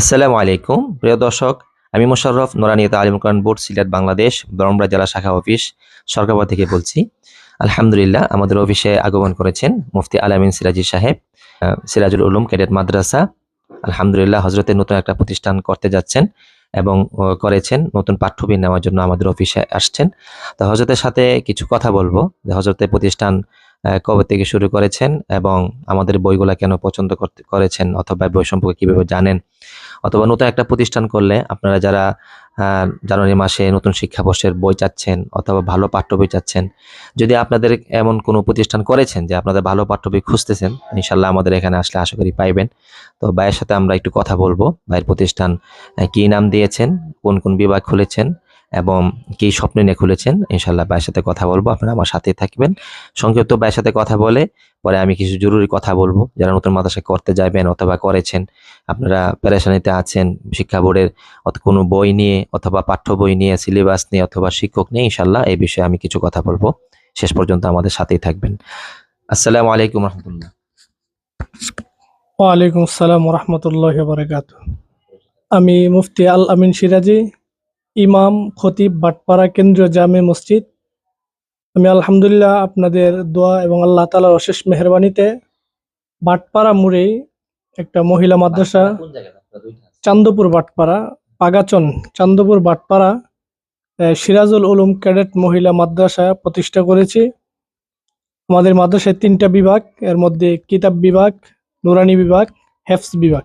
আসসালামু আলাইকুম। প্রিয় দর্শক, আমি মোশাররফ নোরানি তালিম কোরআন বোর্ড, সিলেট, বাংলাদেশ ব্রহ্মরা জেলা শাখা অফিস সরকারবাদ থেকে বলছি। আলহামদুলিল্লাহ, আমাদের অফিসে আগমন করেছেন মুফতি আলামিন সিরাজি সাহেব সিরাজুল উলুম ক্যাডেট মাদ্রাসা। আলহামদুলিল্লাহ হজরতের নতুন একটা প্রতিষ্ঠান করতে যাচ্ছেন এবং করেছেন, নতুন পাঠ্য বই নেওয়ার জন্য আমাদের অফিসে আসছেন। তো হজরতের সাথে কিছু কথা বলব। যে হজরতের প্রতিষ্ঠান কবে থেকে শুরু করেছেন এবং আমাদের বইগুলা কেন পছন্দ করতে করেছেন অথবা বই সম্পর্কে কীভাবে জানেন? অথবা নতুন একটা প্রতিষ্ঠান করলে আপনারা যারা জানুয়ারি মাসে নতুন শিক্ষাবর্ষের বই চাচ্ছেন অথবা ভালো পাঠ্য বই চাচ্ছেন, যদি আপনাদের এমন কোনো প্রতিষ্ঠান করেছেন যে আপনাদের ভালো পাঠ্য বই খুঁজতেছেন, ইনশাল্লাহ আমাদের এখানে আসলে আশা করি পাইবেন। তো ভাইয়ের সাথে আমরা একটু কথা বলব, ভাইয়ের প্রতিষ্ঠান কি নাম দিয়েছেন, কোন কোন বিভাগ খুলেছেন এবং কি স্বপ্ন নিয়ে খুলেছেন ইনশাল্লাহ ভাইয়ের সাথে কথা বলব। আপনারা আমার সাথেই থাকবেন। সংক্ষিপ্ত ভাইয়ের সাথে কথা বলে পরে আমি কিছু জরুরি কথা বলব। যারা নতুন মাদ্রাসা করতে যাবেন অথবা করেছেন, আপনারা প্যারেশানিতে আছেন, শিক্ষা বোর্ডের কোনো বই নিয়ে অথবা পাঠ্য বই নিয়ে, সিলেবাস নিয়ে অথবা শিক্ষক নিয়ে ইনশাল্লাহ এই বিষয়ে আমি কিছু কথা বলব। শেষ পর্যন্ত আমাদের সাথেই থাকবেন। আসসালামু আলাইকুম রহমতুল্লাহ। ওয়ালাইকুম আসসালাম রহমতুল্লাহ আমি মুফতি আল আমিন সিরাজি ইমাম খতিব বাটপাড়া কেন্দ্রীয় জামে মসজিদ। আমি আলহামদুলিল্লাহ আপনাদের দোয়া এবং আল্লাহ তালার অশেষ মেহরবানিতে বাটপাড়া মুড়েই একটা মহিলা মাদ্রাসা চান্দপুর বাটপাড়া পাগাচন চান্দপুর বাটপাড়া সিরাজুল উলুম ক্যাডেট মহিলা মাদ্রাসা প্রতিষ্ঠা করেছি। আমাদের মাদ্রাসায় তিনটা বিভাগ এর মধ্যে কিতাব বিভাগ নুরানি বিভাগ হেফস বিভাগ।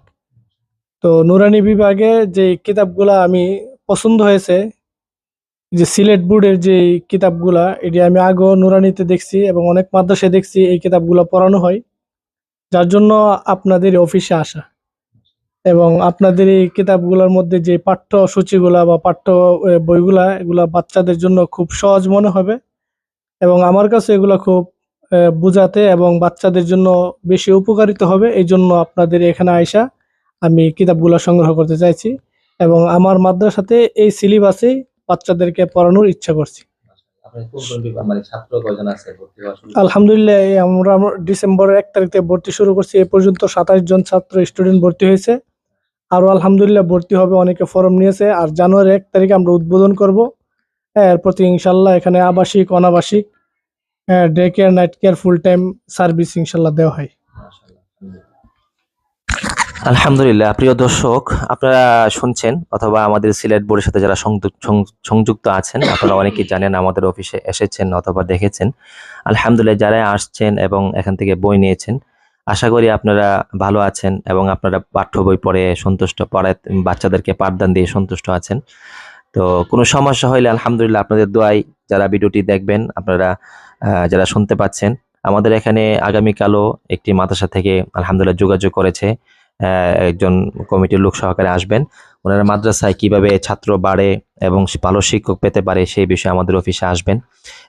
তো নুরানি বিভাগে যে কিতাবগুলা আমি পছন্দ হয়েছে যে সিলেট বোর্ডের যে কিতাবগুলা, এটি আমি আগেও নুরানিতে দেখছি এবং অনেক মাদ্রাসায় দেখছি এই কিতাবগুলো পড়ানো হয়। যার জন্য আপনাদের অফিসে আসা এবং আপনাদের এই কিতাবগুলোর মধ্যে যে পাঠ্য সূচিগুলা বা পাঠ্য বইগুলা, এগুলা বাচ্চাদের জন্য খুব সহজ মনে হবে এবং আমার কাছে এগুলা খুব বুঝাতে এবং বাচ্চাদের জন্য বেশি উপকারিত হবে। এই জন্য আপনাদের এখানে আইসা আমি কিতাবগুলো সংগ্রহ করতে চাইছি। এবং আমার মাদ্রাসাতে এই সিলেবাসেই বাচ্চাদেরকে পড়ানোর ইচ্ছা করছি। মানে আলহামদুলিল্লাহ আমরা ডিসেম্বরের এক তারিখ থেকে ভর্তি শুরু করছি। এ পর্যন্ত সাতাশ জন ছাত্র স্টুডেন্ট ভর্তি হয়েছে। আরও আলহামদুলিল্লাহ ভর্তি হবে অনেকে ফর্ম নিয়েছে। আর জানুয়ারি এক তারিখে আমরা উদ্বোধন করব। হ্যাঁ এর প্রতি ইনশাল্লাহ এখানে আবাসিক অনাবাসিক day care night care full time service ইনশাল্লাহ দেওয়া হয়। আলহামদুলিল্লাহ, প্রিয় দর্শক, আপনারা শুনছেন অথবা আমাদের সিলেট বোর্ডের সাথে যারা সংযুক্ত আছেন, আপনারা অনেকেই জানেন আমাদের অফিসে এসেছেন অথবা দেখেছেন। আলহামদুলিল্লাহ, যারা আসছেন এবং এখান থেকে বই নিয়েছেন, আশা করি আপনারা ভালো আছেন এবং আপনারা পাঠ্য বই পড়ে সন্তুষ্ট, পড়ায় বাচ্চাদেরকে পাঠদান দিয়ে সন্তুষ্ট আছেন। তো কোনো সমস্যা হইলে আলহামদুলিল্লাহ আপনাদের দোয়াই যারা ভিডিওটি দেখবেন, আপনারা যারা শুনতে পাচ্ছেন, আমাদের এখানে আগামীকালও একটি মাদ্রাসা থেকে আলহামদুলিল্লাহ যোগাযোগ করেছে। একজন কমিটির লোক সহকারে আসবেন। ওনারা মাদ্রাসায় কীভাবে ছাত্র বাড়ে এবং ভালো শিক্ষক পেতে পারে সেই বিষয়ে আমাদের অফিসে আসবেন।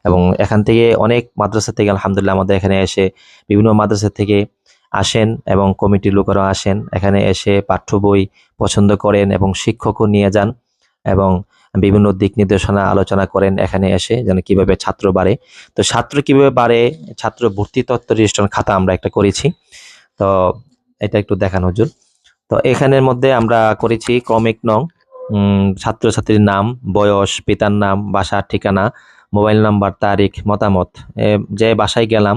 এবং এখান থেকে অনেক মাদ্রাসা থেকে আলহামদুলিল্লাহ আমাদের এখানে এসে বিভিন্ন মাদ্রাসা থেকে আসেন এবং কমিটির লোকেরা আসেন। এখানে এসে পাঠ্য বই পছন্দ করেন এবং শিক্ষকও নিয়ে যান এবং বিভিন্ন দিক নির্দেশনা আলোচনা করেন এখানে এসে যেন কীভাবে ছাত্র বাড়ে। তো ছাত্র কীভাবে বাড়ে, ছাত্র ভর্তি তত্ত্ব রেজিস্ট্রেশন খাতা আমরা একটা করেছি। তো এটা একটু দেখান, হুজুর। তো এখানের মধ্যে আমরা করেছি ক্রমিক নং। ছাত্রছাত্রীর নাম, বয়স, পিতার নাম, বাসার ঠিকানা, মোবাইল নাম্বার, তারিখ, মতামত। যে বাসায় গেলাম,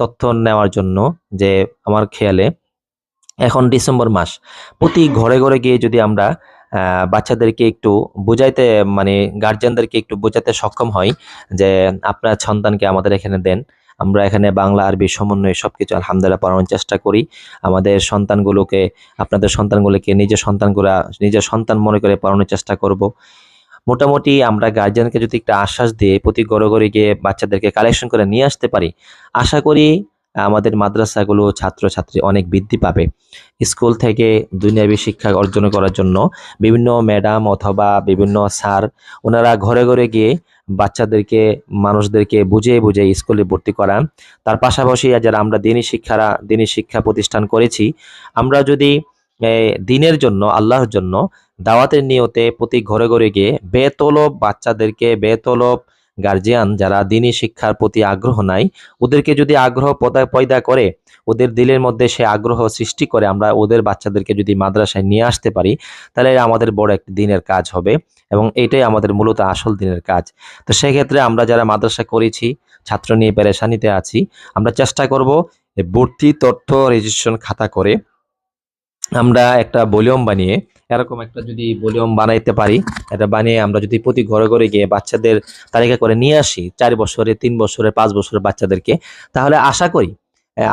তথ্য নেওয়ার জন্য যে আমার খেয়ালে, এখন ডিসেম্বর মাস। প্রতি ঘরে ঘরে গিয়ে যদি আমরা বাচ্চাদেরকে একটু বোঝাইতে মানে গার্জিয়ানদেরকে একটু বোঝাতে সক্ষম হয় যে আপনার সন্তানকে আমাদের এখানে দেন। আমরা এখানে বাংলা, আরবি সমন্বয়ে সবকিছু আলহামদুলিল্লাহ পড়ানোর চেষ্টা করি। আমাদের সন্তানগুলোকে, আপনাদের সন্তানগুলোকে, নিজের সন্তানগুলা, নিজের সন্তান মনে করে পড়ানোর চেষ্টা করব। মোটামুটি আমরা গার্জিয়ানকে যদি একটা আশ্বাস দিয়ে প্রতি ঘরে ঘরে গিয়ে বাচ্চাদেরকে কালেকশন করে নিয়ে আসতে পারি, আশা করি আমাদের মাদ্রাসাগুলো ছাত্রছাত্রী অনেক বৃদ্ধি পাবে। স্কুল থেকে দুনিয়াবী শিক্ষা অর্জন করার জন্য বিভিন্ন ম্যাডাম অথবা বিভিন্ন স্যার ওনারা ঘরে ঘরে গিয়ে বাচ্চাদেরকে, মানুষদেরকে বুঝিয়ে বুঝিয়ে স্কুলে ভর্তি করান। তার পাশাপাশি যারা আমরা দিনী শিক্ষারা, দিনী শিক্ষা প্রতিষ্ঠান করেছি, আমরা যদি দিনের জন্য, আল্লাহর জন্য দাওয়াতের নিয়তে প্রতি ঘরে ঘরে গিয়ে বেতলব বাচ্চাদেরকে বেতলব গার্জিয়ান যারা দিনী শিক্ষার প্রতি আগ্রহ নাই, ওদেরকে যদি আগ্রহ পয়দা করে, ওদের দিলের মধ্যে সে আগ্রহ সৃষ্টি করে, আমরা ওদের বাচ্চাদেরকে যদি মাদ্রাসায় নিয়ে আসতে পারি, তাহলে আমাদের বড় একটি দিনের কাজ হবে এবং এটাই আমাদের মূলত আসল দিনের কাজ। তো সেক্ষেত্রে আমরা যারা মাদ্রাসা করেছি, ছাত্র নিয়ে পেরেশানিতে আছি, আমরা চেষ্টা করব ভর্তি তথ্য রেজিস্ট্রেশন খাতা করে, আমরা একটা ভলিউম বানিয়ে এরকম একটা যদি ভলিউম বানাইতে পারি, এটা বানিয়ে আমরা যদি প্রতি ঘরে ঘরে গিয়ে বাচ্চাদের তালিকা করে নিয়ে আসি, চার বছরে, তিন বছরে, পাঁচ বছরের বাচ্চাদেরকে, তাহলে আশা করি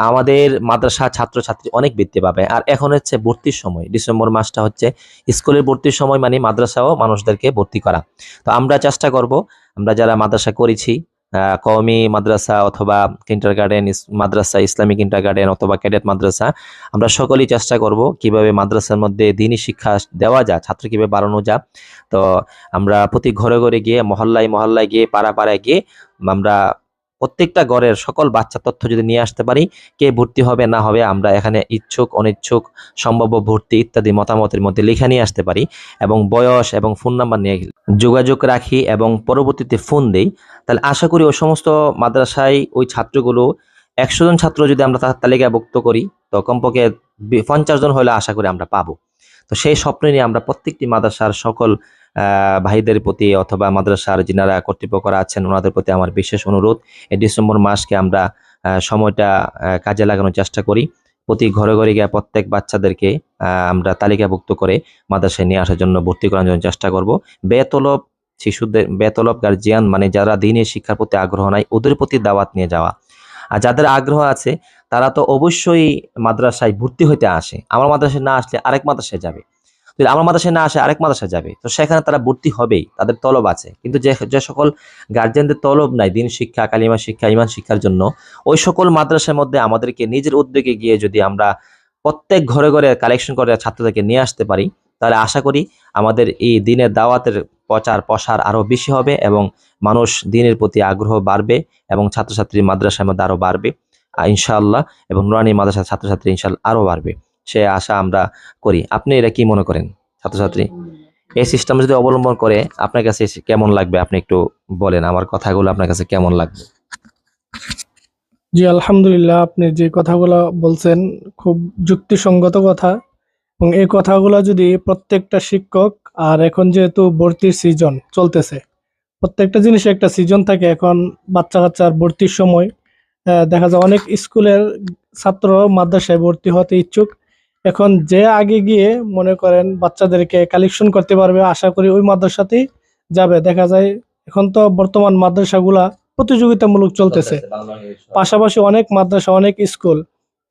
আমাদের মাদ্রাসা ছাত্রছাত্রী অনেক বৃদ্ধি পাবে। আর এখন হচ্ছে ভর্তির সময়, ডিসেম্বর মাসটা হচ্ছে স্কুলের ভর্তির সময় মানে মাদ্রাসাও মানুষদেরকে ভর্তি করা। তো আমরা চেষ্টা করব, আমরা যারা মাদ্রাসা করেছি কওমি মাদ্রাসা অথবা কিন্টার গার্ডেন মাদ্রাসা ইসলামিক ইন্টার গার্ডেন অথবা ক্যাডেট মাদ্রাসা, আমরা সকলেই চেষ্টা করব কীভাবে মাদ্রাসার মধ্যে দিনই শিক্ষা দেওয়া যায়, ছাত্র কীভাবে বাড়ানো যায়। তো আমরা প্রতি ঘরে ঘরে গিয়ে, মহল্লায় মহল্লায় গিয়ে পাড়া পাড়ায় গিয়ে আমরা প্রত্যেকটা ঘরের সকল বাচ্চা তথ্য যদি নিয়ে আসতে পারি, কে ভর্তি হবে, না হবে, আমরা এখানে ইচ্ছুক, অনিচ্ছুক, সম্ভাব্য ভর্তি ইত্যাদি মতামতের মধ্যে লেখা নিয়ে আসতে পারি এবং বয়স এবং ফোন নাম্বার নিয়ে যোগাযোগ রাখি এবং পরবর্তীতে ফোন দেই। তাহলে আশা করি ওই সমস্ত মাদ্রাসায় ওই ছাত্রগুলো একশো জন ছাত্র যদি আমরা তার তালিকাভুক্ত করি, তো কমপক্ষে পঞ্চাশ জন হলে আশা করি আমরা পাবো। তো সেই স্বপ্ন নিয়ে আমরা প্রত্যেকটি মাদ্রাসার সকল ভাইদের প্রতি অথবা মাদ্রাসার যিনারা কর্তৃপক্ষরা আছেন, ওনাদের প্রতি আমার বিশেষ অনুরোধ। এই ডিসেম্বর মাসকে আমরা সময়টা কাজে লাগানোর চেষ্টা করি। প্রতি ঘরে ঘরে গিয়ে প্রত্যেক বাচ্চাদেরকে আমরা তালিকাভুক্ত করে মাদ্রাসায় নিয়ে আসার জন্য ভর্তি করার জন্য চেষ্টা করব। বেতলব শিশুদের, বেতলব গার্জিয়ান মানে যারা দিনে শিক্ষার প্রতি আগ্রহ নাই, ওদের প্রতি দাওয়াত নিয়ে যাওয়া। আর যাদের আগ্রহ আছে, তারা তো অবশ্যই মাদ্রাসায় ভর্তি হইতে আসে। আমার মাদ্রাসায় না আসলে আরেক মাদ্রাসায় যাবে। যদি আমার মাদ্রাসায় না আসে, আরেক মাদ্রাসায় যাবে। তো সেখানে তারা ভর্তি হবেই, তাদের তলব আছে। কিন্তু যে যে সকল গার্জেনদের তলব নাই, দিন শিক্ষা, কালিমা শিক্ষা ইমান শিক্ষার জন্য, ওই সকল মাদ্রাসার মধ্যে আমাদেরকে নিজের উদ্যোগে গিয়ে যদি আমরা প্রত্যেক ঘরে ঘরে কালেকশন করে ছাত্রদেরকে নিয়ে আসতে পারি, তাহলে আশা করি আমাদের এই দিনের দাওয়াতের প্রচার, প্রসার আরও বেশি হবে এবং মানুষ দিনের প্রতি আগ্রহ বাড়বে এবং ছাত্রছাত্রী মাদ্রাসার মধ্যে আরও বাড়বে। ইনশাআল্লাহ এবং নুরানি মাদ্রাসার ছাত্রছাত্রী ইনশাআল্লাহ আরও বাড়বে। সে আশা আমরা করি। আপনি এটা কি মনে করেন, ছাত্রছাত্রী? এই সিস্টেম যদি অবলম্বন করে, আপনার কাছে কেমন লাগবে? আপনি একটু বলেন, আমার কথাগুলো আপনার কাছে কেমন লাগবে? জি, আলহামদুলিল্লাহ, আপনি যে কথাগুলো বলছেন, খুব যুক্তিসঙ্গত কথা। এবং এই কথাগুলো যদি প্রত্যেকটা শিক্ষক, আর এখন যেহেতু ভর্তির সিজন চলতেছে, প্রত্যেকটা জিনিসে একটা সিজন থাকে এখন বাচ্চা কাচ্চার ভর্তির সময়। দেখা যায় অনেক স্কুলের ছাত্র মাদ্রাসায় ভর্তি হতে ইচ্ছুক। এখন যে আগে গিয়ে মনে করেন বাচ্চাদেরকে কালেকশন করতে পারবে আশা করি ওই মাদ্রাসাতেই যাবে। দেখা যায় এখন তো বর্তমান মাদ্রাসাগুলা প্রতিযোগিতামূলক চলতেছে। পাশাপাশি অনেক মাদ্রাসা অনেক স্কুল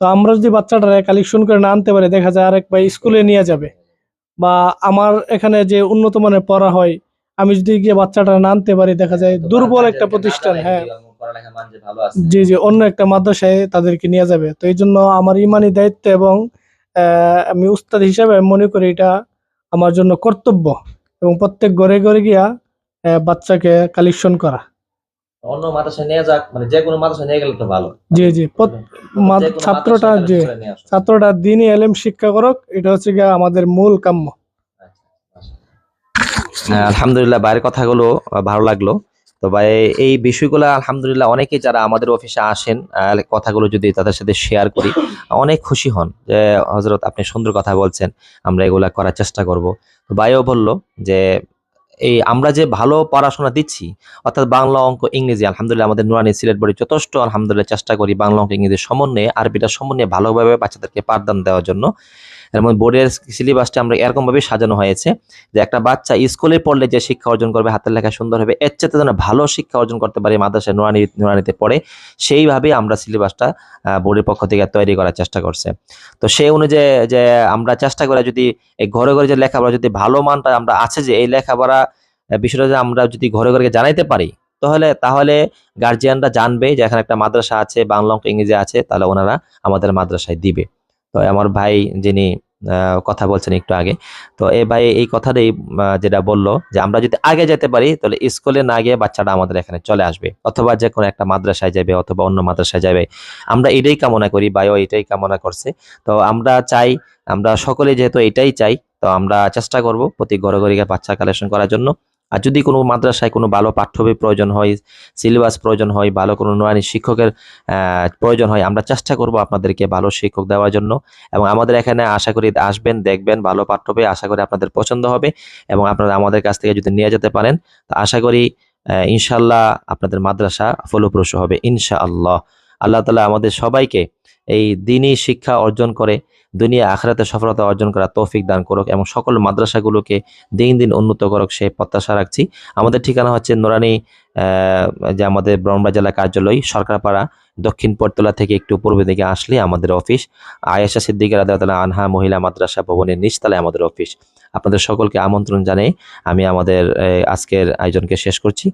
তো আমরা যদি বাচ্চাটা কালেকশন করে না আনতে পারি দেখা যায় আরেক ভাই স্কুলে নিয়ে যাবে। বা আমার এখানে যে উন্নত মানের পড়া হয় আমি যদি গিয়ে বাচ্চাটা না আনতে পারি দেখা যায় দুর্বল একটা প্রতিষ্ঠান হ্যাঁ। জি জি অন্য একটা মাদ্রাসায় তাদেরকে নিয়ে যাবে। তো এই জন্য আমার ইমানি দায়িত্ব এবং আমি উস্তাদ হিসাবে মনে করি এটা আমার জন্য কর্তব্য এবং প্রত্যেক ঘরে ঘরে গিয়া বাচ্চাকে কালেকশন করা। অন্য মাদ্রাসায় নিয়ে যাক মানে যে কোনো মাদ্রাসায় নিয়ে গেলে তো ভালো। জি জি ছাত্রটা। ছাত্রটা দিনই এলেম শিক্ষা করক এটা হচ্ছে গিয়ে আমাদের মূল কাম্য। হ্যাঁ, আলহামদুলিল্লাহ বাইরের কথাগুলো ভালো লাগল। তো ভাই, এই বিষয়গুলো আলহামদুলিল্লাহ অনেকেই যারা আমাদের অফিসে আসেন কথাগুলো যদি তাদের সাথে শেয়ার করি, অনেক খুশি হন যে হজরত আপনি সুন্দর কথা বলছেন, আমরা এগুলা করার চেষ্টা করব। তো ভাইও বলল যে, এই আমরা যে ভালো পড়াশোনা দিচ্ছি, অর্থাৎ বাংলা অঙ্ক, ইংরেজি, আলহামদুলিল্লাহ আমাদের নুরানি সিলেট বোর্ডে যথেষ্ট, আলহামদুলিল্লাহ চেষ্টা করি বাংলা অঙ্ক, ইংরেজি সমন্বয়ে আরবিটা সমন্বয়ে ভালোভাবে বাচ্চাদেরকে পাঠদান দেওয়ার জন্য। এবং বোর্ডের সিলেবাসটা আমরা এরকম ভাবে সাজানো হয়েছে যে একটা বাচ্চা স্কুলে পড়লে যে শিক্ষা অর্জন করবে, হাতের লেখা সুন্দর হবে, এর চেয়ে যেন ভালো শিক্ষা অর্জন করতে পারে মাদ্রাসায় নুরানি, নুরানিতে পড়ে সেইভাবে আমরা সিলেবাসটা বোর্ডের পক্ষ থেকে তৈরি করার চেষ্টা করছে। তো সেই অনুযায়ী যে আমরা চেষ্টা করে যদি ঘরে ঘরে যে লেখাপড়া যদি ভালো মানটা আমরা আছে যে এই লেখাপড়া বিষয়টা যে আমরা যদি ঘরে ঘরে জানাইতে পারি, তাহলে তাহলে গার্জিয়ানরা জানবে যে এখানে একটা মাদ্রাসা আছে, বাংলা ইংরেজি আছে, তাহলে ওনারা আমাদের মাদ্রাসায় দিবে। তো আমার ভাই যিনি কথা বলছেন একটু আগে, তো এই ভাই এই কথাটাই যেটা বলল যে আমরা যদি আগে যেতে পারি, তাহলে স্কুলে না গিয়ে বাচ্চাটা আমাদের এখানে চলে আসবে। অথবা যে কোনো একটা মাদ্রাসায় যাবে অথবা অন্য মাদ্রাসায় যাবে। আমরা এটাই কামনা করি বায়ো এটাই কামনা করছে। তো আমরা চাই, আমরা সকলে যেহেতু এটাই চাই, তো আমরা চেষ্টা করব প্রতি ঘরে ঘরে বাচ্চা কালেকশন করার জন্য। আর যদি কোনো মাদ্রাসায় কোনো ভালো পাঠ্য বই প্রয়োজন হয় সিলেবাস প্রয়োজন হয়, ভালো কোনো নুরানি শিক্ষকের প্রয়োজন হয়, আমরা চেষ্টা করব আপনাদেরকে ভালো শিক্ষক দেওয়ার জন্য এবং আমাদের এখানে আশা করি আসবেন, দেখবেন, ভালো পাঠ্য বই আশা করি আপনাদের পছন্দ হবে এবং আপনারা আমাদের কাছ থেকে যদি নিয়ে যেতে পারেন, তা আশা করি ইনশাল্লাহ আপনাদের মাদ্রাসা ফলপ্রসূ হবে, ইনশাআল্লাহ। আল্লাহ তালা আমাদের সবাইকে এই দিনই শিক্ষা অর্জন করে, দুনিয়া আখরাতে সফলতা অর্জন করা তৌফিক দান করুক এবং সকল মাদ্রাসাগুলোকে দিন দিন উন্নত করুক, সে প্রত্যাশা রাখছি। আমাদের ঠিকানা হচ্ছে নোরানি যে আমাদের ব্রহ্মা জেলা কার্যালয়, সরকারপাড়া, দক্ষিণ পরতলা থেকে একটু পূর্ব দিকে আসলে আমাদের অফিস। আয়েশা সিদ্দিকের আদালতলা আনহা মহিলা মাদ্রাসা ভবনের নিচতলায় আমাদের অফিস। আপনাদের সকলকে আমন্ত্রণ জানিয়ে আমি আমাদের আজকের আয়োজনকে শেষ করছি।